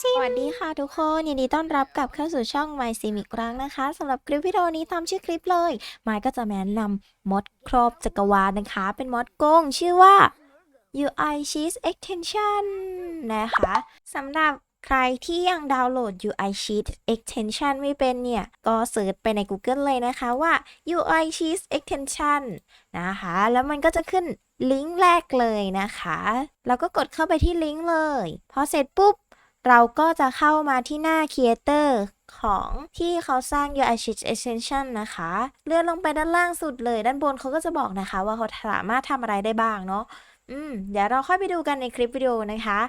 ซิมสวัสดีค่ะทุกคนยินดีต้อนรับกลับเข้าสู่ช่อง My Sim อีกครั้งนะคะสำหรับคลิปวิดีโอนี้ตามชื่อคลิปเลย มายก็จะแนะนำมอดครอบจักรวาลนะคะ เป็นมอดโกงชื่อว่า UI Cheese Extension นะคะสำหรับใครที่ยังดาวน์โหลด UI Cheese Extension ไม่เป็นเนี่ย ก็เสิร์ชไปใน Google เลยนะคะว่า UI Cheese Extension นะคะ แล้วมันก็จะขึ้นลิงก์แรกเลยนะคะ เราก็กดเข้าไปที่ลิงก์เลย พอเสร็จปุ๊บ เราก็จะเข้ามาที่หน้า Creator ของที่เขาสร้าง UI Sheet Extension นะคะ เลื่อนลงไปด้านล่างสุดเลย ด้านบนเขาก็จะบอกนะคะ ว่าเขาสามารถทำอะไรได้บ้างเนาะอืมเดี๋ยวเราค่อยไปดูกันในคลิปวิดีโอนะคะ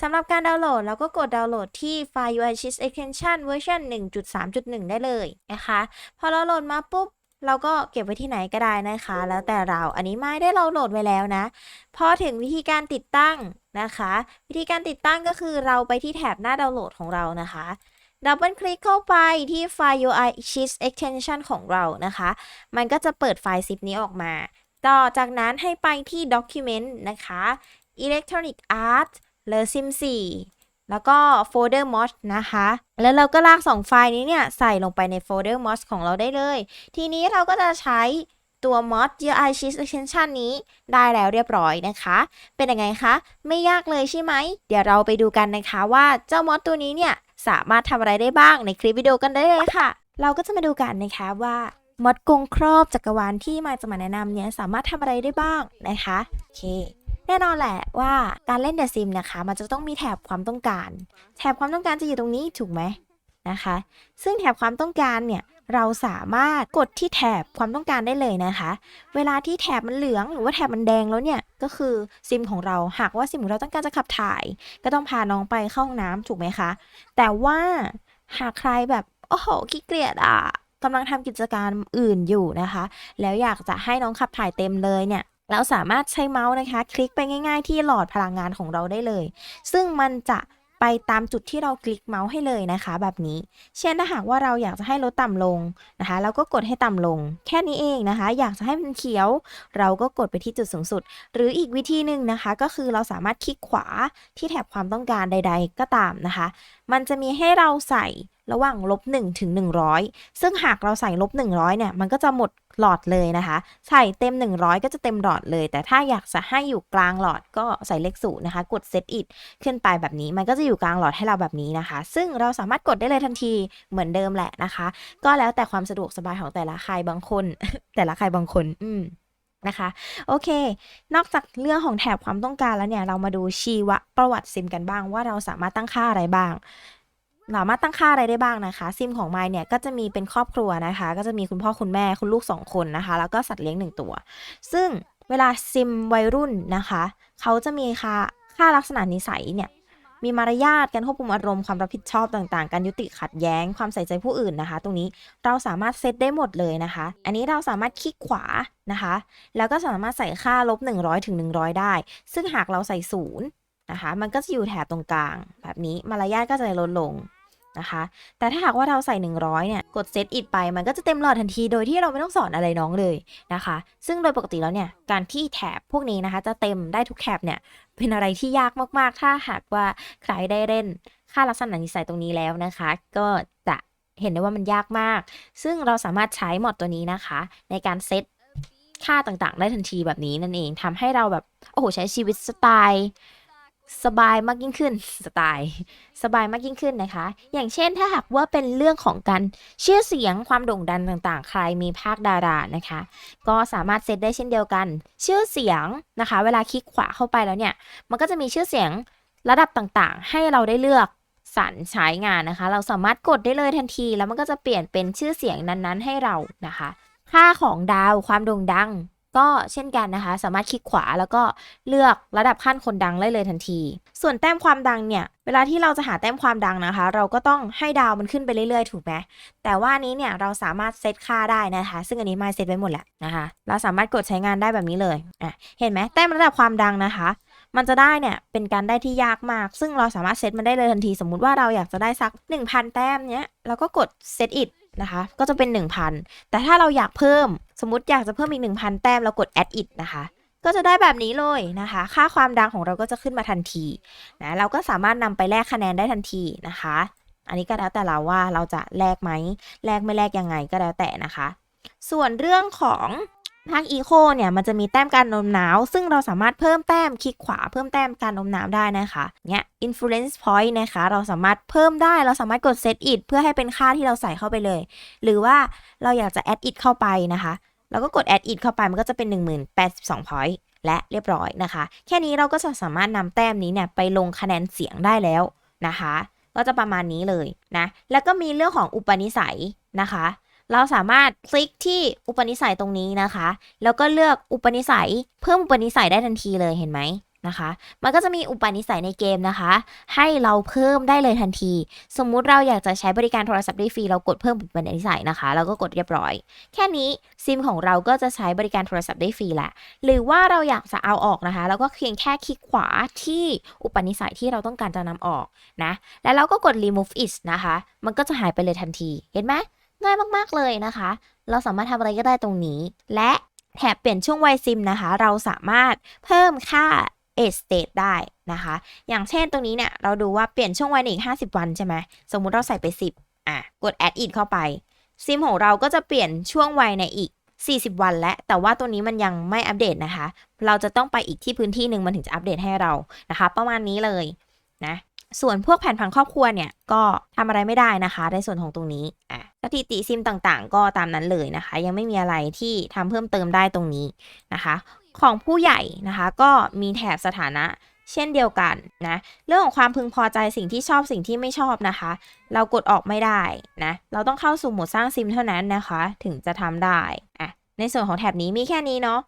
สำหรับการดาวน์โหลด เราก็กดดาวน์โหลดที่ไฟล์ UI Sheet Extension เวอร์ชัน1.3.1 ได้เลยนะคะ พอเราโหลดมาปุ๊บ เราก็เก็บไว้ที่ไหนก็ได้นะคะ แล้วแต่เราอันนี้ไม่ได้เราโหลดไว้แล้วนะ พอถึงวิธีการติดตั้ง นะคะ วิธีการติดตั้งก็คือเราไปที่แถบหน้าดาวน์โหลดของเรานะคะดับเบิลคลิกเข้าไปที่ไฟล์ UI Sheets Extension ของเรานะคะ มันก็จะเปิดไฟล์ zip นี้ออกมา ต่อจากนั้นให้ไปที่ Document นะคะ Electronic Art หรือ Sim 4แล้วก็โฟลเดอร์ mod นะคะ แล้วเราก็ลาก 2 ไฟล์นี้เนี่ย ใส่ลงไปในโฟลเดอร์ mod ของเราได้เลย ทีนี้เราก็จะใช้ ตัว mod UI Sheets Extension นี้ได้แล้วเรียบร้อยนะคะ เป็นยังไงคะ ไม่ยากเลยใช่ไหม เดี๋ยวเราไปดูกันนะคะว่าเจ้ามอดตัวนี้เนี่ย สามารถทำอะไรได้บ้างในคลิปวิดีโอกันได้เลยค่ะ เราก็จะมาดูกันนะคะว่ามอดกงครอบจักรวาลที่มาจะมาแนะนำเนี่ยสามารถทำอะไรได้บ้างนะคะโอเคแน่นอนแหละว่าการเล่นเดอะซิมนะคะ มันจะต้องมีแถบความต้องการ แถบความต้องการจะอยู่ตรงนี้ถูกไหมนะคะ ซึ่งแถบความต้องการเนี่ย เราสามารถกดที่แถบความต้องการได้เลยนะคะ เวลาที่แถบมันเหลืองหรือว่าแถบมันแดงแล้วเนี่ยก็คือซิมของเราหากว่าซิมของเราต้องการจะขับถ่าย ก็ต้องพาน้องไปเข้าห้องน้ำถูกไหมคะ แต่ว่าหากใครแบบโอ้โหขี้เกียจอะกำลังทำกิจการอื่นอยู่นะคะ แล้วอยากจะให้น้องขับถ่ายเต็มเลยเนี่ยเราสามารถใช้เมาส์นะคะ คลิกไปง่าย ๆ ที่หลอดพลังงานของเราได้เลย ซึ่งมันจะ ไปตามจุดที่เราคลิกเมาส์ให้เลยนะคะ แบบนี้ เช่นถ้าหากว่าเราอยากจะให้ลดต่ำลงนะคะ เราก็กดให้ต่ำลง แค่นี้เองนะคะ อยากจะให้มันเขียว เราก็กดไปที่จุดสูงสุด หรืออีกวิธีหนึ่งนะคะ ก็คือเราสามารถคลิกขวาที่แถบความต้องการใด ๆ ก็ตามนะคะ มันจะมีให้เราใส่ระหว่างลบ1ถึง 100 ซึ่งหากเราใส่ลบ 100 เนี่ย มันก็จะหมด หลอดเลยนะคะ ใส่เต็ม 100 ก็จะเต็มหลอดเลย แต่ถ้าอยากจะให้อยู่กลางหลอดก็ใส่เลขศูนย์นะคะ กด set it ขึ้นไปแบบนี้ มันก็จะอยู่กลางหลอดให้เราแบบนี้นะคะ ซึ่งเราสามารถกดได้เลยทันทีเหมือนเดิมแหละนะคะ ก็แล้วแต่ความสะดวกสบายของแต่ละใครบางคน แต่ละใครบางคน อืมนะคะโอเค นอกจากเรื่องของแถบความต้องการแล้วเนี่ย เรามาดูชีวประวัติซิมกันบ้างว่าเราสามารถตั้งค่าอะไรบ้าง สามารถตั้งค่าอะไรได้บ้างนะคะ ซิมของไมเนี่ยก็จะมีเป็นครอบครัวนะคะ ก็จะมีคุณพ่อคุณแม่คุณลูก 2 คนนะคะ แล้วก็สัตว์เลี้ยง 1 ตัว ซึ่งเวลาซิมวัยรุ่นนะคะ เขาจะมีค่าค่าลักษณะนิสัยเนี่ยมีมารยาทการควบคุมอารมณ์ความรับผิดชอบต่างๆ การยุติขัดแย้ง ความใส่ใจผู้อื่นนะคะ ตรงนี้เราสามารถเซตได้หมดเลยนะคะ อันนี้เราสามารถคลิกขวานะคะ แล้วก็สามารถใส่ค่าลบ 100ถึง100 ได้ ซึ่งหากเราใส่ศูนย์นะคะ มันก็จะอยู่แถบตรงกลาง แบบนี้มารยาทก็จะลดลง นะคะ แต่ถ้าหากว่าเราใส่ 100 เนี่ย กดเซตอิดไป มันก็จะเต็มหลอดทันที โดยที่เราไม่ต้องสอนอะไรน้องเลยนะคะ ซึ่งโดยปกติแล้วเนี่ย การที่แถบพวกนี้นะคะ จะเต็มได้ทุกแถบเนี่ย เป็นอะไรที่ยากมากๆ ถ้าหากว่าใครได้เล่น ค่าลักษณะนิสัยตรงนี้แล้วนะคะ ก็จะเห็นได้ว่ามันยากมาก ซึ่งเราสามารถใช้หมดตัวนี้นะคะ ในการเซตค่าต่างๆ ได้ทันทีแบบนี้นั่นเองทำให้เราแบบ โอ้โห ใช้ชีวิตสไตล์ สบายมากยิ่งขึ้นสไตล์สบายมากยิ่งขึ้นนะคะ อย่างเช่นถ้าหากว่าเป็นเรื่องของการชื่อเสียงความโด่งดังต่างๆ ใครมีภาคดารานะคะ ก็สามารถเซตได้เช่นเดียวกัน ชื่อเสียงนะคะ เวลาคลิกขวาเข้าไปแล้วเนี่ย มันก็จะมีชื่อเสียงระดับต่างๆ ให้เราได้เลือกสรรใช้งานนะคะ เราสามารถกดได้เลยทันที แล้วมันก็จะเปลี่ยนเป็นชื่อเสียงนั้นๆ ให้เรานะคะ ค่าของดาวความโด่งดัง ก็เช่นกันนะคะ สามารถคลิกขวาแล้วก็เลือกระดับขั้นคนดังได้เลยทันที ส่วนแต้มความดังเนี่ย เวลาที่เราจะหาแต้มความดังนะคะ เราก็ต้องให้ดาวมันขึ้นไปเรื่อยๆ ถูกไหมแต่ว่านี้เนี่ยเราสามารถเซตค่าได้นะคะ ซึ่งอันนี้ไม่เซตไว้หมดแหละนะคะ เราสามารถกดใช้งานได้แบบนี้เลยอะเห็นไหมแต้มระดับความดังนะคะ มันจะได้เนี่ยเป็นการได้ที่ยากมาก ซึ่งเราสามารถเซตมันได้เลยทันที สมมุติว่าเราอยากจะได้สัก 1,000 แต้มเนี้ยเราก็กด set it นะคะ ก็จะเป็น 1,000 แต่ถ้าเราอยากเพิ่ม สมมติอยากจะเพิ่มอีก 1,000 แต้มเรากด add it นะคะ ก็จะได้แบบนี้เลยนะคะ ค่าความดังของเราก็จะขึ้นมาทันทีนะเราก็สามารถนำไปแลกคะแนนได้ทันทีนะคะ อันนี้ก็แล้วแต่เราว่าเราจะแลกไหมแลกไม่แลกยังไงก็แล้วแต่นะคะ ส่วนเรื่องของภาคอีโคเนี่ยมันจะมีแต้มการโน้มน้าว ซึ่งเราสามารถเพิ่มแต้มคลิกขวาเพิ่มแต้มการโน้มน้าวได้นะคะเนี่ย influence point นะคะ เราสามารถเพิ่มได้เราสามารถกด set it เพื่อให้เป็นค่าที่เราใส่เข้าไปเลย หรือว่าเราอยากจะ add it เข้าไปนะคะ เราก็กด add it เข้าไปมันก็จะเป็น 1082 point และเรียบร้อยนะคะ แค่นี้เราก็จะสามารถนำแต้มนี้เนี่ยไปลงคะแนนเสียงได้แล้วนะคะ ก็จะประมาณนี้เลยนะ แล้วก็มีเรื่องของอุปนิสัยนะคะ เราสามารถคลิกที่อุปนิสัยตรงนี้นะคะ แล้วก็เลือกอุปนิสัย เพิ่มอุปนิสัยได้ทันทีเลยเห็นไหม นะคะ มันก็จะมีอุปนิสัยในเกมนะคะ ให้เราเพิ่มได้เลยทันที สมมุติเราอยากจะใช้บริการโทรศัพท์ได้ฟรี เรากดเพิ่มอุปนิสัยนะคะ เราก็กดเรียบร้อย แค่นี้ซิมของเราก็จะใช้บริการโทรศัพท์ได้ฟรีแหละ หรือว่าเราอยากจะเอาออกนะคะ เราก็เพียงแค่คลิกขวาที่อุปนิสัยที่เราต้องการจะนำออกนะ แล้วเราก็กด remove it นะคะ มันก็จะหายไปเลยทันที เห็นไหมง่ายมากๆเลยนะคะ เราสามารถทำอะไรก็ได้ตรงนี้ และแถบเปลี่ยนช่วงวัยซิมนะคะ เราสามารถเพิ่มค่า age state ได้นะคะ อย่างเช่นตรงนี้เนี่ยเราดูว่าเปลี่ยนช่วงวัยในอีก 50 วันใช่ไหมสมมุติเราใส่ไป 10อะกด add it เข้าไปซิมของเราก็จะเปลี่ยนช่วงวัยในอีก 40 วันแล้วแต่ว่าตัวนี้มันยังไม่อัปเดตนะคะ เราจะต้องไปอีกที่พื้นที่หนึ่งมันถึงจะอัปเดตให้เรานะคะ ประมาณนี้เลยนะส่วนพวกแผนผังครอบครัวเนี่ยก็ทำอะไรไม่ได้นะคะ ในส่วนของตรงนี้อะสถิติซิมต่างๆ ก็ตามนั้นเลยนะคะ ยังไม่มีอะไรที่ทำเพิ่มเติมได้ตรงนี้นะคะ ของผู้ใหญ่นะคะ ก็มีแถบสถานะเช่นเดียวกันนะ เรื่องของความพึงพอใจสิ่งที่ชอบสิ่งที่ไม่ชอบนะคะ เรากดออกไม่ได้นะ เราต้องเข้าสู่โหมดสร้างซิมเท่านั้นนะคะ ถึงจะทำได้อะในส่วนของแถบนี้มีแค่นี้เนาะ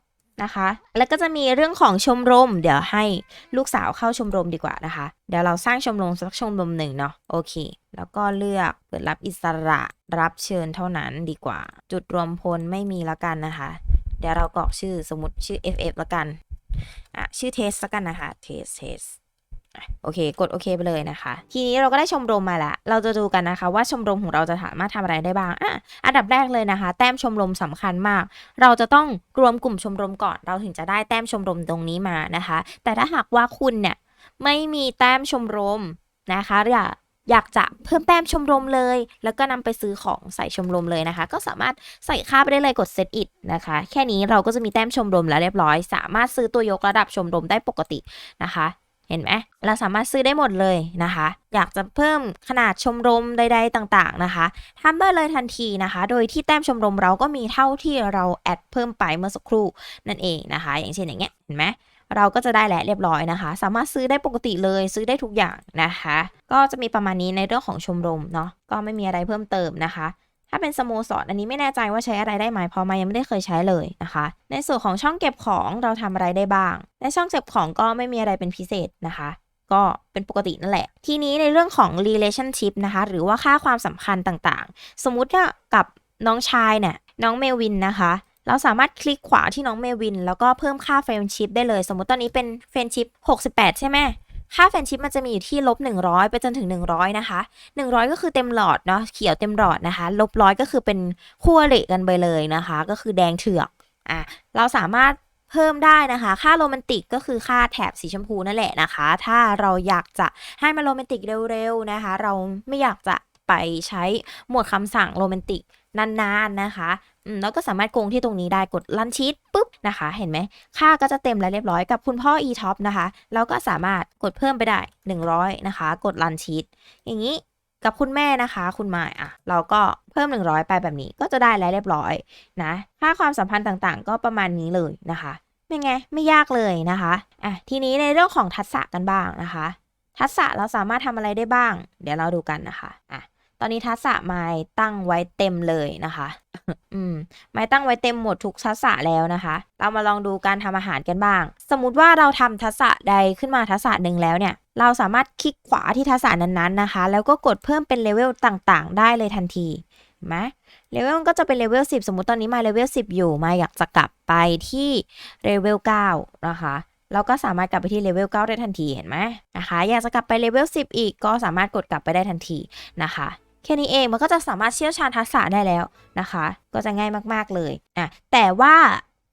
นะคะ แล้วก็จะมีเรื่องของชมรม เดี๋ยวให้ลูกสาวเข้าชมรมดีกว่านะคะ เดี๋ยวเราสร้างชมรมสักชมรมหนึ่งเนาะโอเค แล้วก็เลือกเปิดรับอิสระรับเชิญเท่านั้นดีกว่า จุดรวมพลไม่มีแล้วกันนะคะ เดี๋ยวเรากรอกชื่อสมมติชื่อ FF ล้วกัน อะ ชื่อเทสล้วกันนะคะ เทสเทสโอเค กดโอเคไปเลยนะคะ ทีนี้เราก็ได้ชมรมมาล้วเราจะดูกันนะคะ ว่าชมรมของเราจะสามารถทำอะไรได้บ้างอะอันดับแรกเลยนะคะ แต้มชมรมสำคัญมาก เราจะต้องรวมกลุ่มชมรมก่อน เราถึงจะได้แต้มชมรมตรงนี้มานะคะ แต่ถ้าหากว่าคุณเนี่ยไม่มีแต้มชมรมนะคะอยา อยากจะเพิ่มแต้มชมรมเลย แล้วก็นำไปซื้อของใส่ชมรมเลยนะคะ ก็สามารถใส่ค่าไปได้เลยกด set it นะคะ แค่นี้เราก็จะมีแต้มชมรมแล้วเรียบร้อย สามารถซื้อตัวยกระดับชมรมได้ปกตินะคะเห็นไหมเราสามารถซื้อได้หมดเลยนะคะ อยากจะเพิ่มขนาดชมรมใดๆต่างๆนะคะทำได้เลยทันทีนะคะ โดยที่แต้มชมรมเราก็มีเท่าที่เราแอดเพิ่มไปเมื่อสักครู่นั่นเองนะคะ อย่างเช่นอย่างเงี้ยเห็นไหม เราก็จะได้แล้วเรียบร้อยนะคะ สามารถซื้อได้ปกติเลยซื้อได้ทุกอย่างนะคะ ก็จะมีประมาณนี้ในเรื่องของชมรมเนาะก็ไม่มีอะไรเพิ่มเติมนะคะถ้าเป็นสโมสรอันนี้ไม่แน่ใจว่าใช้อะไรได้ไหมเพราะมายังไม่ได้เคยใช้เลยนะคะ ในส่วนของช่องเก็บของเราทำอะไรได้บ้าง ในช่องเก็บของก็ไม่มีอะไรเป็นพิเศษนะคะ ก็เป็นปกตินั่นแหละ ทีนี้ในเรื่องของ relationship นะคะ หรือว่าค่าความสัมพันธ์ต่างๆ สมมุติว่ากับน้องชายเนี่ยน้องเมลวินนะคะ เราสามารถคลิกขวาที่น้องเมวิน แล้วก็เพิ่มค่าเฟรนชิพได้เลย สมมติตอนนี้เป็นเฟรนชิพ68 ใช่ไหมค่าเฟนชิพมันจะมีอยู่ที่ลบ100 ไปจนถึง 100 นะคะ 100 ก็คือเต็มหลอดเนาะเขียวเต็มหลอดนะคะลบร้อยก็คือเป็นคู่อริกันไปเลยนะคะ ก็คือแดงเถือกอะเราสามารถเพิ่มได้นะคะ ค่าโรแมนติกก็คือค่าแถบสีชมพูนั่นแหละนะคะ ถ้าเราอยากจะให้มันโรแมนติกเร็วๆนะคะ เราไม่อยากจะ ไปใช้หมวดคำสั่งโรแมนติกนานๆนะคะแล้วก็สามารถโกงที่ตรงนี้ได้กดลันชีตปุ๊บนะคะ เห็นไหม ค่าก็จะเต็มแล้วเรียบร้อยกับคุณพ่อ e-top นะคะ เราก็สามารถกดเพิ่มไปได้ 100 นะคะ กดลันชีตอย่างนี้กับคุณแม่นะคะ คุณมายอะ เราก็เพิ่ม 100 ไปแบบนี้ก็จะได้แล้วเรียบร้อยนะค่าความสัมพันธ์ต่างๆ ก็ประมาณนี้เลยนะคะเป็นไงไม่ยากเลยนะคะอะทีนี้ในเรื่องของทักษะกันบ้างนะคะ ทักษะเราสามารถทำอะไรได้บ้าง เดี๋ยวเราดูกันนะคะอะ ตอนนี้ทักษะไม้ตั้งไว้เต็มเลยนะคะ อืม ไม่ตั้งไว้เต็มหมดทุกทักษะแล้วนะคะ เรามาลองดูการทำอาหารกันบ้าง สมมุติว่าเราทำทักษะใดขึ้นมาทักษะหนึ่งแล้วเนี่ย เราสามารถคลิกขวาที่ทักษะนั้นๆนะคะ แล้วก็กดเพิ่มเป็นเลเวลต่างๆ ได้เลยทันทีเห็นไหมเลเวลก็จะเป็นเลเวล10 สมมติตอนนี้มาเลเวล10 อยู่ มาอยากจะกลับไปที่เลเวล9นะคะเราก็สามารถกลับไปที่เลเวล9ได้ทันทีเห็นไหมนะคะ อยากจะกลับไปเลเวล10 อีกก็สามารถกดกลับไปได้ทันทีนะคะ แค่นี้เองมันก็จะสามารถเชี่ยวชาญทักษะได้แล้วนะคะ ก็จะง่ายมากๆเลยอะแต่ว่า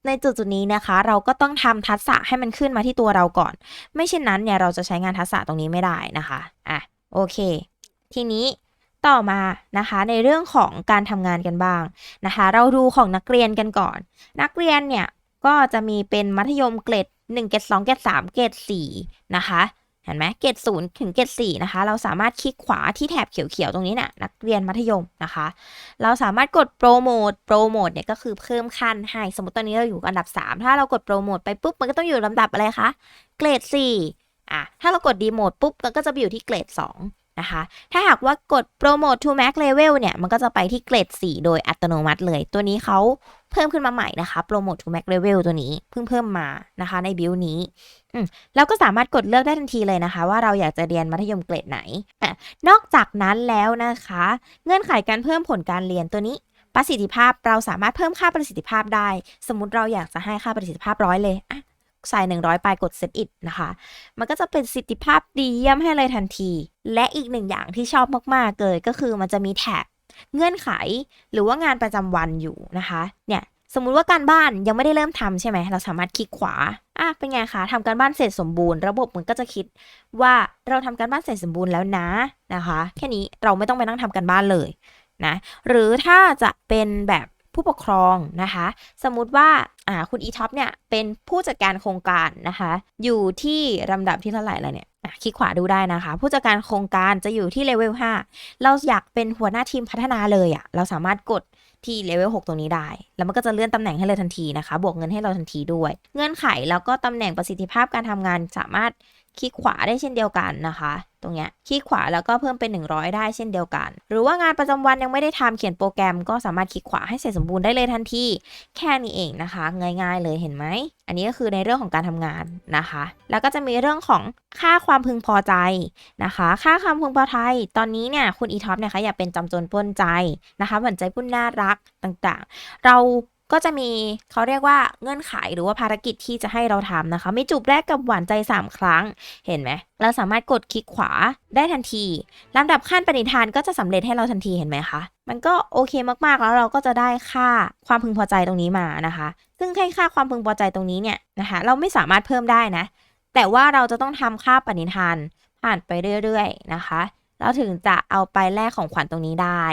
ในจุดจุดนี้นะคะ เราก็ต้องทำทักษะให้มันขึ้นมาที่ตัวเราก่อน ไม่เช่นนั้นเนี่ยเราจะใช้งานทักษะตรงนี้ไม่ได้นะคะอะโอเค ทีนี้ต่อมานะคะในเรื่องของการทำงานกันบ้างนะคะ เราดูของนักเรียนกันก่อน นักเรียนเนี่ยก็จะมีเป็นมัธยมเกรด1เกรด2เกรด3เกรด4นะคะ เห็นไหมเกรด0ถึงเกรด4นะคะ เราสามารถคลิกขวาที่แถบเขียวๆตรงนี้นะ่ะนักเรียนมัธยมนะคะ เราสามารถกดโปรโมทโปรโมทเนี่ยก็คือเพิ่มขั้นให้ สมมติตอนนี้เราอยู่อันดับ 3 ถ้าเรากดโปรโมทไปปุ๊บมันก็ต้องอยู่ลำดับอะไรคะ เกรด4อะถ้าเรากดดีโมดปุ๊บมันก็จะไปอยู่ที่เกรด2 นะคะ ถ้าหากว่ากดโปรโมท to max level เนี่ย มันก็จะไปที่เกรด 4 โดยอัตโนมัติเลย ตัวนี้เขาเพิ่มขึ้นมาใหม่นะคะโปรโมท to max level ตัวนี้เพิ่งเพิ่มมานะคะในบิลนี้แล้วก็สามารถกดเลือกได้ทันทีเลยนะคะ ว่าเราอยากจะเรียนมัธยมเกรดไหน นอกจากนั้นแล้วนะคะ เงื่อนไขการเพิ่มผลการเรียนตัวนี้ประสิทธิภาพเราสามารถเพิ่มค่าประสิทธิภาพได้ สมมติเราอยากจะให้ค่าประสิทธิภาพร้อยเลยอะ ใส่100 ไปกด set it นะคะ มันก็จะเป็นสิทธิภาพดีเยี่ยมให้เลยทันที และอีกหนึ่งอย่างที่ชอบมากๆเลยก็คือมันจะมีแท็บเงื่อนไขหรือว่างานประจำวันอยู่นะคะ เนี่ยสมมุติว่าการบ้านยังไม่ได้เริ่มทำใช่ไหม เราสามารถคลิกขวา อะ เป็นไงคะทำการบ้านเสร็จสมบูรณ์ ระบบมันก็จะคิดว่าเราทำการบ้านเสร็จสมบูรณ์แล้วนะนะคะ แค่นี้เราไม่ต้องไปนั่งทำการบ้านเลยนะ หรือถ้าจะเป็นแบบ ผู้ปกครองนะคะ สมมุติว่าคุณอีท็อปเนี่ยเป็นผู้จัดการโครงการนะคะ อยู่ที่ลำดับที่เท่าไหร่แล้วเนี่ยคลิกขวาดูได้นะคะ ผู้จัดการโครงการจะอยู่ที่เลเวล5เราอยากเป็นหัวหน้าทีมพัฒนาเลยอะ่ะเราสามารถกดที่เลเวล6ตรงนี้ได้ แล้วมันก็จะเลื่อนตำแหน่งให้เลยทันทีนะคะ บวกเงินให้เราทันทีด้วย เงื่อนไขแล้วก็ตำแหน่งประสิทธิภาพการทำงานสามารถคลิกขวาได้เช่นเดียวกันนะคะ ตรงเนี้ยคลิกขวาแล้วก็เพิ่มเป็น 100 ได้เช่นเดียวกัน หรือว่างานประจำวันยังไม่ได้ทำเขียนโปรแกรม ก็สามารถคลิกขวาให้เสร็จสมบูรณ์ได้เลยทันทีแค่นี้เองนะคะ ง่ายๆเลยเห็นไหม อันนี้ก็คือในเรื่องของการทำงานนะคะ แล้วก็จะมีเรื่องของค่าความพึงพอใจนะคะ ค่าความพึงพอใจตอนนี้เนี่ยคุณอีท็อปเนี่ยคะอยากเป็นจำจนป้นใจนะคะเหมือนใจพุ่นน่ารักต่างๆ เรา ก็จะมีเขาเรียกว่าเงื่อนไขหรือว่าภารกิจที่จะให้เราทำนะคะม่จูบแรกกับหวานใจ 3 ครั้ง เห็นไหม เราสามารถกดคลิกขวาได้ทันทีลำดับขั้นปณิธานก็จะสำเร็จให้เราทันทีเห็นไหมคะ มันก็โอเคมากๆแล้วเราก็จะได้ค่าความพึงพอใจตรงนี้มานะคะ ซึ่งให้ค่าความพึงพอใจตรงนี้เนี่ยนะคะ เราไม่สามารถเพิ่มได้นะ แต่ว่าเราจะต้องทำค่าปณิธานผ่านไปเรื่อยๆนะคะ เราถึงจะเอาไปแลกของขวัญตรงนี้ได้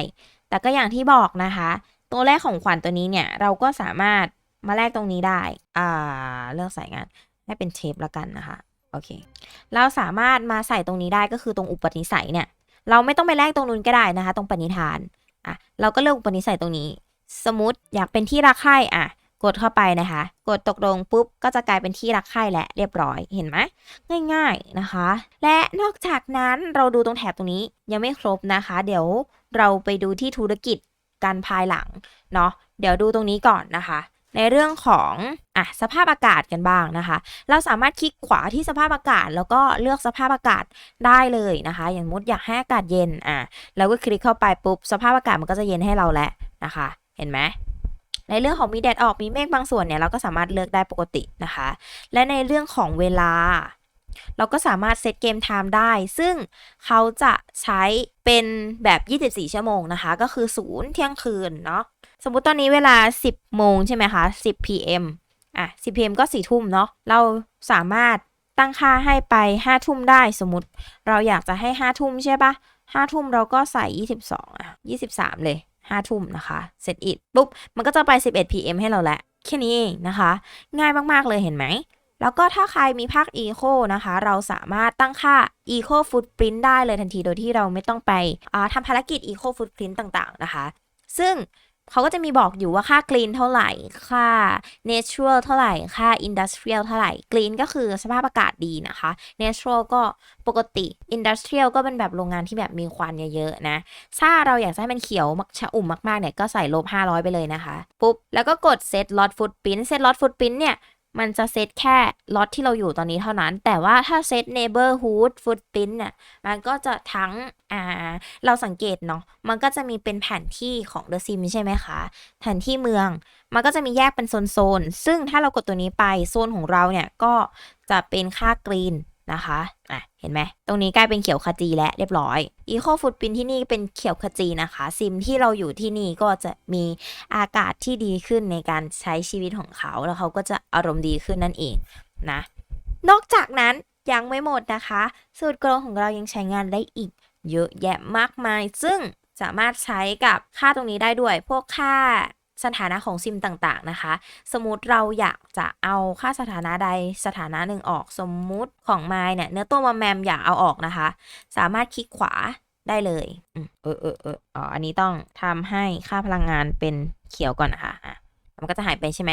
แต่ก็อย่างที่บอกนะคะ ตัวแรกของขวัญตัวนี้เนี่ยเราก็สามารถมาแลกตรงนี้ได้ อ่า เลือกสายงานให้เป็นเทปละกันนะคะ โอเค เราสามารถมาใส่ตรงนี้ได้ก็คือตรงอุปนิสัยเนี่ย เราไม่ต้องไปแลกตรงนู้นก็ได้นะคะ ตรงปณิธาน อะ เราก็เลือกอุปนิสัยตรงนี้ สมมติอยากเป็นที่รักใคร่อะ กดเข้าไปนะคะ กดตกลงปุ๊บ ก็จะกลายเป็นที่รักใคร่และเรียบร้อย เห็นไหม ง่าย ๆนะคะ และนอกจากนั้นเราดูตรงแถบตรงนี้ยังไม่ครบนะคะ เดี๋ยวเราไปดูที่ธุรกิจ การภายหลังเนาะเดี๋ยวดูตรงนี้ก่อนนะคะ ในเรื่องของอะสภาพอากาศกันบ้างนะคะ เราสามารถคลิกขวาที่สภาพอากาศ แล้วก็เลือกสภาพอากาศได้เลยนะคะ อย่างมุดอยากให้อากาศเย็นอะเราก็คลิกเข้าไปปุ๊บสภาพอากาศมันก็จะเย็นให้เราแล้วนะคะ เห็นไหมในเรื่องของมีแดดออกมีเมฆบางส่วนเนี่ยเราก็สามารถเลือกได้ปกตินะคะ และในเรื่องของเวลา เราก็สามารถเซตเกมไทม์ได้ ซึ่งเขาจะใช้เป็นแบบ 24 ชั่วโมงนะคะ ก็คือศูนย์เที่ยงคืนเนาะ สมมุติตอนนี้เวลา 10 โมงใช่ไหมคะ 10 PM อะ 10 PM ก็ 4 ทุ่มเนาะ เราสามารถตั้งค่าให้ไป 5 ทุ่มได้สมมติ เราอยากจะให้ 5 ทุ่มใช่ปะ5 ทุ่มเราก็ใส่ 22 อะ 23 เลย 5 ทุ่มนะคะเซตอิดปุ๊บ มันก็จะไป 11 PM ให้เราแหละแค่นี้เองนะคะ ง่ายมาก ๆ เลยเห็นไหม แล้วก็ถ้าใครมีภาค Eco นะคะ เราสามารถตั้งค่า Eco Footprint ได้เลยทันทีโดยที่เราไม่ต้องไปทำภารกิจ Eco Footprint ต่างๆ นะคะ ซึ่งเขาก็จะมีบอกอยู่ว่าค่า Green เท่าไหร่ ค่า Natural เท่าไหร่ ค่า Industrial เท่าไหร่ Green ก็คือสภาพอากาศดีนะคะ Natural ก็ปกติ Industrial ก็เป็นแบบโรงงานที่แบบมีควันเยอะๆนะ ถ้าเราอยากให้มันเขียวมักชะอุ่มมากๆเนี่ยก็ใส่ลบ 500 ไปเลยนะคะ ปุ๊บ แล้วก็กด set lot footprint set lot footprint เนี่ย มันจะเซตแค่ล็อตที่เราอยู่ตอนนี้เท่านั้น แต่ว่าถ้าเซต neighborhood footprint เนี่ยมันก็จะทั้งอ่าเราสังเกตเนาะมันก็จะมีเป็นแผนที่ของ The Sim ใช่ไหมคะ แผนที่เมือง มันก็จะมีแยกเป็นโซนๆซึ่งถ้าเรากดตัวนี้ไปโซนของเราเนี่ยก็จะเป็นค่ากรีน นะคะอะเห็นไหม ตรงนี้กลายเป็นเขียวขจีแล้วเรียบร้อย Eco Footprint ที่นี่เป็นเขียวขจีนะคะ ซิมที่เราอยู่ที่นี่ก็จะมีอากาศที่ดีขึ้นในการใช้ชีวิตของเขา แล้วเขาก็จะอารมณ์ดีขึ้นนั่นเองนะ นอกจากนั้นยังไม่หมดนะคะ สูตรกรงของเรายังใช้งานได้อีก เยอะแยะมากมาย ซึ่งสามารถใช้กับค่าตรงนี้ได้ด้วย พวกค่า สถานะของซิมต่างๆนะคะ สมมติเราอยากจะเอาค่าสถานะใดสถานะหนึ่งออก สมมุติของไมล์เนี่ยเนื้อตัวมาแมมอยากเอาออกนะคะ สามารถคลิกขวาได้เลยเออเออเอออ๋ออันนี้ต้องทำให้ค่าพลังงานเป็นเขียวก่อนนะคะอะมันก็จะหายไปใช่ไหม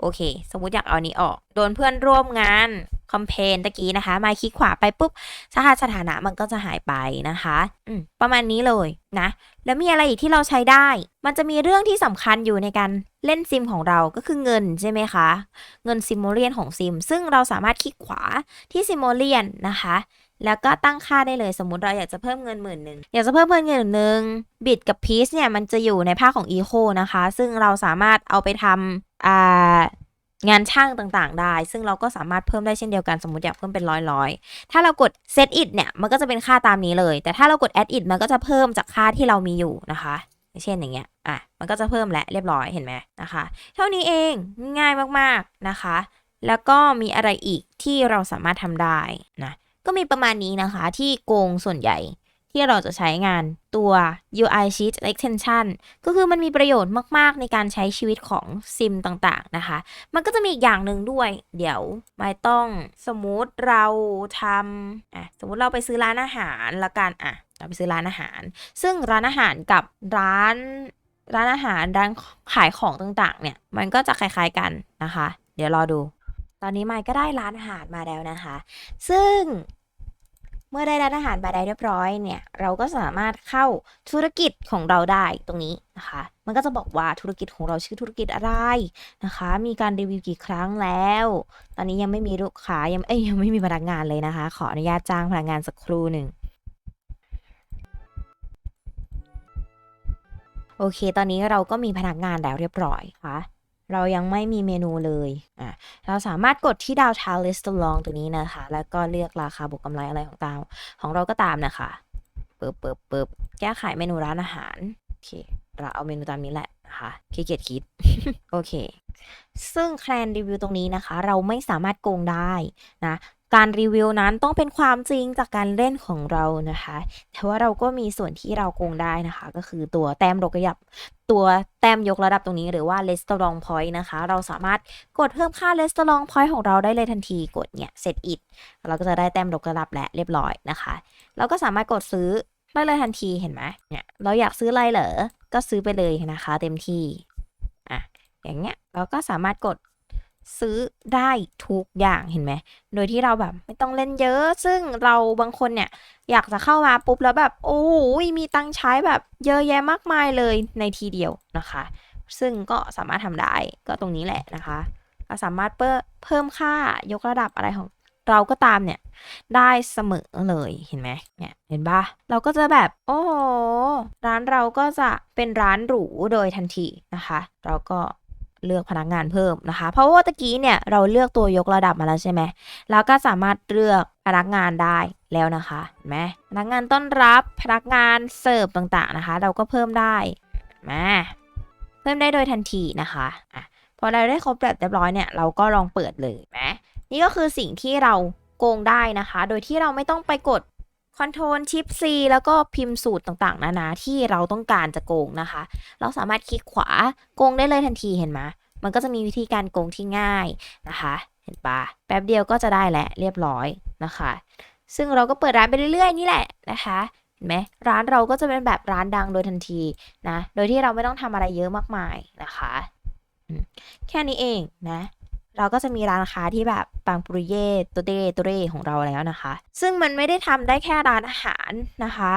โอเค สมมติอยากเอาอันนี้ออก โดนเพื่อนร่วมงาน คอมเพนตะกี้นะคะ มาคลิกขวาไปปุ๊บสหสถานะมันก็จะหายไปนะคะอืมประมาณนี้เลยนะ แล้วมีอะไรอีกที่เราใช้ได้ มันจะมีเรื่องที่สำคัญอยู่ในการเล่นซิมของเราก็คือเงินใช่ไหมคะ เงินซิมโมเลียนของซิม ซึ่งเราสามารถคลิกขวาที่ซิมโมเลียนนะคะแล้วก็ตั้งค่าได้เลยสมมติเราอยากจะเพิ่มเงินหมื่นหนึ่งอยากจะเพิ่มเงินหมื่นหนึ่งบิตกับพีซเนี่ยมันจะอยู่ในภาคของ Eco นะคะ ซึ่งเราสามารถเอาไปทำอ่า งานช่างต่างๆ ได้ ซึ่งเราก็สามารถเพิ่มได้เช่นเดียวกันสมมติอยากเพิ่มเป็นร้อยร้อยถ้าเรากด set it เนี่ยมันก็จะเป็นค่าตามนี้เลย แต่ถ้าเรากด add it มันก็จะเพิ่มจากค่าที่เรามีอยู่นะคะเช่นอย่างเงี้ยอะมันก็จะเพิ่มและเรียบร้อยเห็นไหมนะคะ เท่านี้เองง่ายมากๆนะคะ แล้วก็มีอะไรอีกที่เราสามารถทำได้นะก็มีประมาณนี้นะคะที่โกงส่วนใหญ่ ที่เราจะใช้งานตัว UI Sheet Extension ก็คือมันมีประโยชน์มาก ๆ ในการใช้ชีวิตของซิมต่างๆ นะคะ มันก็จะมีอีกอย่างหนึ่งด้วย เดี๋ยวไม่ต้องสมมุติเราทำอะสมมุติเราไปซื้อร้านอาหารละกันอะเราไปซื้อร้านอาหาร ซึ่งร้านอาหารกับร้านร้านอาหารร้านขายของต่างๆ เนี่ย มันก็จะคล้าย ๆ กันนะคะ เดี๋ยวรอดู ตอนนี้ไมค์ก็ได้ร้านอาหารมาแล้วนะคะ ซึ่ง เมื่อได้ร้านอาหารมาได้เรียบร้อยเนี่ยเราก็สามารถเข้าธุรกิจของเราได้ตรงนี้นะคะ มันก็จะบอกว่าธุรกิจของเราชื่อธุรกิจอะไรนะคะ มีการรีวิวกี่ครั้งแล้ว ตอนนี้ยังไม่มีลูกค้ายังเอ้ยยังไม่มีพนักงานเลยนะคะ ขออนุญาตจ้างพนักงานสักครู่หนึ่งโอเค ตอนนี้เราก็มีพนักงานแล้วเรียบร้อยค่ะ เรายังไม่มีเมนูเลยอะเราสามารถกดที่ดาวทาวลิสต์ลองตัวนี้นะคะ แล้วก็เลือกราคาบวกกำไรอะไรของตามของเราก็ตามนะคะเปิบเปิบเปิบแก้ไขเมนูร้านอาหารโอเคเราเอาเมนูตามนี้แหละนะคะขี้เกียจคิด โอเค ซึ่งแคลนรีวิวตรงนี้นะคะ เราไม่สามารถโกงได้นะ การรีวิวนั้นต้องเป็นความจริงจากการเล่นของเรานะคะ แต่ว่าเราก็มีส่วนที่เราโกงได้นะคะ ก็คือตัวแต้มยกระดับตัวแต้มยกระดับตรงนี้หรือว่า restaurant point นะคะ เราสามารถกดเพิ่มค่า restaurant point ของเราได้เลยทันทีกดเนี่ย set it เราก็จะได้แต้มยกระดับและเรียบร้อยนะคะ เราก็สามารถกดซื้อได้เลยทันทีเห็นไหมเนี่ยเราอยากซื้ออะไรเหรอก็ซื้อไปเลยนะคะ เต็มที่อะอย่างเงี้ยเราก็สามารถกด ซื้อได้ทุกอย่างเห็นไหม โดยที่เราแบบไม่ต้องเล่นเยอะ ซึ่งเราบางคนเนี่ย อยากจะเข้ามาปุ๊บแล้วแบบ โอ้โหมีตังใช้แบบเยอะแยะมากมายเลยในทีเดียวนะคะ ซึ่งก็สามารถทำได้ก็ตรงนี้แหละนะคะเราสามารถเพิ่มเพิ่มค่ายกระดับอะไรของเราก็ตามเนี่ยได้เสมอเลยเห็นไหมเนี่ยเห็นปะเราก็จะแบบ โอ้โหร้านเราก็จะเป็นร้านหรูโดยทันทีนะคะ เราก็ เลือกพนักงานเพิ่มนะคะ เพราะว่าตะกี้เนี่ยเราเลือกตัวยกระดับมาแล้วใช่ไหมแล้วก็สามารถเลือกพนักงานได้แล้วนะคะเห็นไหมพนักงานต้อนรับพนักงานเสิร์ฟต่างๆนะคะ เราก็เพิ่มได้มาเพิ่มได้โดยทันทีนะคะอะพอเราได้ครบแบบเรียบร้อยเนี่ยเราก็ลองเปิดเลยเห็นไหมนี่ก็คือสิ่งที่เราโกงได้นะคะ โดยที่เราไม่ต้องไปกด Ctrl Shift C แล้วก็พิมพ์สูตรต่างๆ นานาที่เราต้องการจะโกงนะคะ เราสามารถคลิกขวาโกงได้เลยทันทีเห็นไหมมันก็จะมีวิธีการโกงที่ง่ายนะคะ เห็นปะแป๊บเดียวก็จะได้แหละเรียบร้อยนะคะ ซึ่งเราก็เปิดร้านไปเรื่อยๆ นี่แหละนะคะเห็นไหมร้านเราก็จะเป็นแบบร้านดังโดยทันทีนะ โดยที่เราไม่ต้องทำอะไรเยอะมากมายนะคะ แค่นี้เองนะ เราก็จะมีร้านค้าที่แบบปังปุริเย่ตัวเดตัวเรของเราแล้วนะคะ ซึ่งมันไม่ได้ทำได้แค่ร้านอาหารนะคะ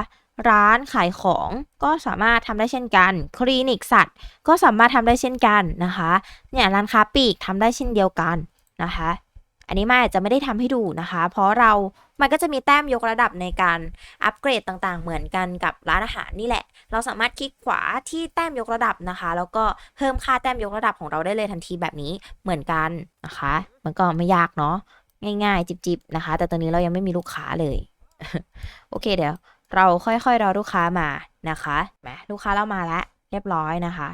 ร้านขายของก็สามารถทำได้เช่นกัน คลินิกสัตว์ ก็สามารถทำได้เช่นกันนะคะ เนี่ยร้านค้าปลีกทำได้เช่นเดียวกันนะคะ อันนี้มาอาจจะไม่ได้ทำให้ดูนะคะ เพราะเรา มันก็จะมีแต้มยกระดับในการอัปเกรดต่างๆ เหมือนกันกับร้านอาหารนี่แหละ เราสามารถคลิกขวาที่แต้มยกระดับนะคะ แล้วก็เพิ่มค่าแต้มยกระดับของเราได้เลยทันทีแบบนี้เหมือนกันนะคะ มันก็ไม่ยากเนาะง่ายๆ จิบๆนะคะ แต่ตอนนี้เรายังไม่มีลูกค้าเลย โอเคเดี๋ยว เราค่อยๆรอลูกค้ามานะคะแหมลูกค้าเรามาแล้วเรียบร้อยนะคะ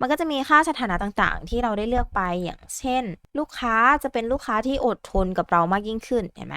มันก็จะมีค่าสถานะต่างๆ ที่เราได้เลือกไปอย่างเช่น ลูกค้าจะเป็นลูกค้าที่อดทนกับเรามากยิ่งขึ้นเห็นไหม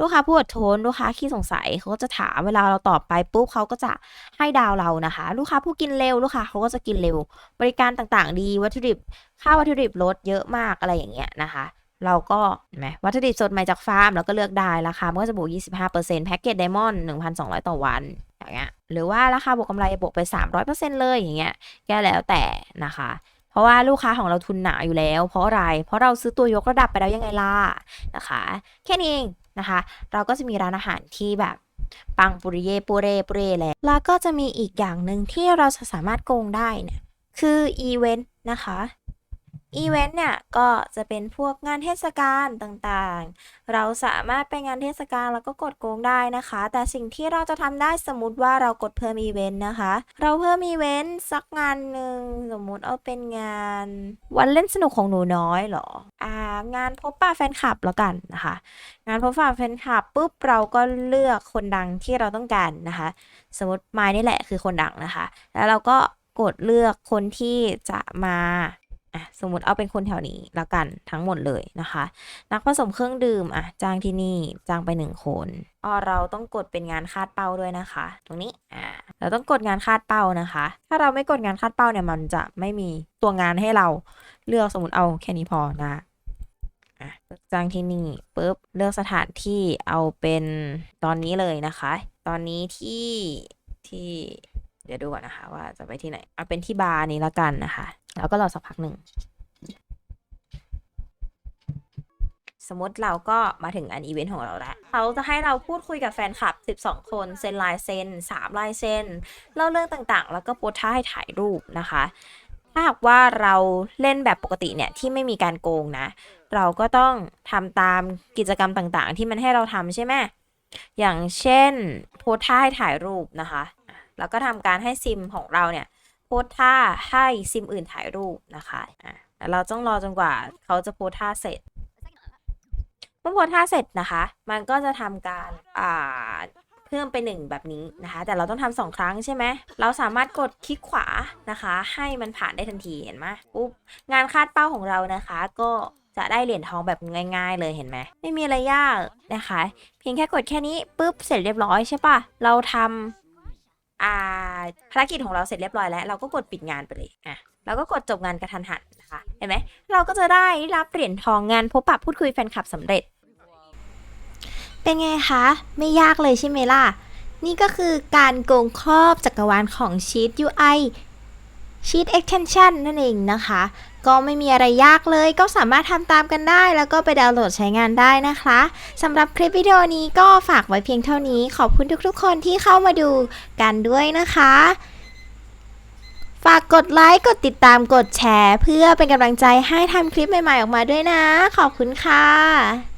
ลูกค้าผู้อดทน ลูกค้าขี้สงสัยเขาก็จะถามเวลาเราตอบไปปุ๊บเขาก็จะให้ดาวเรานะคะ ลูกค้าผู้กินเร็วลูกค้าเขาก็จะกินเร็ว บริการต่างๆ ดีวัตถุดิบ ค่าวัตถุดิบลดเยอะมากอะไรอย่างเงี้ยนะคะเราก็เห็นไหมวัตถุดิบสดใหม่จากฟาร์มเราก็เลือกได้ราคามันก็จะบวก 25%แพ็กเกจไดมอนด์1,200 ต่อวัน อย่างเงี้ย หรือว่าราคาบวกกำไรบวกไป 300%เลยอย่างเงี้ยแก็แล้วแต่นะคะ เพราะว่าลูกค้าของเราทุนหนาอยู่แล้ว เพราะอะไร เพราะเราซื้อตัวยกระดับไปแล้วยังไงล่ะนะคะ แค่นี้เองนะคะ เราก็จะมีร้านอาหารที่แบบปังปุริเย่ปุเร่ปุเร่แล้วแล้วก็จะมีอีกอย่างหนึ่งที่เราจะสามารถโกงได้เนี่ยคืออีเวนต์นะคะ อีเวนต์เนี่ยก็จะเป็นพวกงานเทศกาลต่างๆ เราสามารถไปงานเทศกาลแล้วก็กดโกงได้นะคะ แต่สิ่งที่เราจะทำได้สมมติว่าเรากดเพิ่มอีเวนต์นะคะ เราเพิ่มอีเวนต์สักงานหนึ่งสมมุติเอาเป็นงานวันเล่นสนุกของหนูน้อยเหรออ่างานพบปะแฟนคลับแล้วกันนะคะ งานพบปะแฟนคลับปุ๊บเราก็เลือกคนดังที่เราต้องการนะคะ สมมติไมายนี่แหละคือคนดังนะคะ แล้วเราก็กดเลือกคนที่จะมา อะสมมติเอาเป็นคนแถวนี้แล้วกันทั้งหมดเลยนะคะ นักผสมเครื่องดื่มอะจ้างที่นี่จ้างไปหนึ่งคนอ๋อเราต้องกดเป็นงานคาดเป้าด้วยนะคะ ตรงนี้อ่าเราต้องกดงานคาดเป้านะคะ ถ้าเราไม่กดงานคาดเป้าเนี่ยมันจะไม่มีตัวงานให้เราเลือกสมมติเอาแค่นี้พอนะอะจ้างที่นี่ปุ๊บเลือกสถานที่เอาเป็นตอนนี้เลยนะคะ ตอนนี้ที่ที่เดี๋ยวดูก่อนนะคะ ว่าจะไปที่ไหนเอาเป็นที่บาร์นี้ละกันนะคะ แล้วก็รอสักพักหนึ่ง สมมติเราก็มาถึงอันอีเวนต์ของเราแล้วเขาจะให้เราพูดคุยกับแฟนคลับ 12 คน เซ็นลายเซ็น3ลายเซ็นเล่าเรื่องต่างๆ แล้วก็โพสท่าให้ถ่ายรูปนะคะ ถ้าหากว่าเราเล่นแบบปกติเนี่ยที่ไม่มีการโกงนะ เราก็ต้องทำตามกิจกรรมต่างๆ ที่มันให้เราทำใช่ไหมอย่างเช่นโพสท่าให้ถ่ายรูปนะคะแล้วก็ทำการให้ซิมของเราเนี่ย สท่าให้ซิมอื่นถ่ายรูปนะคะอะแล้วเราต้องรอจนกว่าเขาจะโพสท่าเสร็จเมื่อโพสท่าเสร็จนะคะ มันก็จะทำการอ่าเพิ่มไปหนึ่งแบบนี้นะคะ แต่เราต้องทำสองครั้งใช่ไหม เราสามารถกดคลิกขวานะคะ ให้มันผ่านได้ทันทีเห็นไหมปุ๊บงานคาดเป้าของเรานะคะ ก็จะได้เหรียญทองแบบง่ายๆเลยเห็นไหมไม่มีอะไรยากนะคะ เพียงแค่กดแค่นี้ปุ๊บเสร็จเรียบร้อยใช่ปะเราทำ อ่าภารกิจของเราเสร็จเรียบร้อยแล้ว เราก็กดปิดงานไปเลยอะเราก็กดจบงานกระทันหันนะคะเห็นไหมเราก็จะได้รับเหรียญทองงานพบปะพูดคุยแฟนคลับสำเร็จ เป็นไงคะ ไม่ยากเลยใช่ไหมล่ะ นี่ก็คือการโกงครอบจักรวาลของชีต UI ชีต Extension นั่นเองนะคะ ก็ไม่มีอะไรยากเลยก็สามารถทำตามกันได้ แล้วก็ไปดาวน์โหลดใช้งานได้นะคะสำหรับคลิปวิดีโอนี้ก็ฝากไว้เพียงเท่านี้ ขอบคุณทุกๆ คนที่เข้ามาดูกันด้วยนะคะ ฝากกดไลค์ กดติดตาม กดแชร์ เพื่อเป็นกำลังใจให้ทำคลิปใหม่ๆออกมาด้วยนะ ขอบคุณค่ะ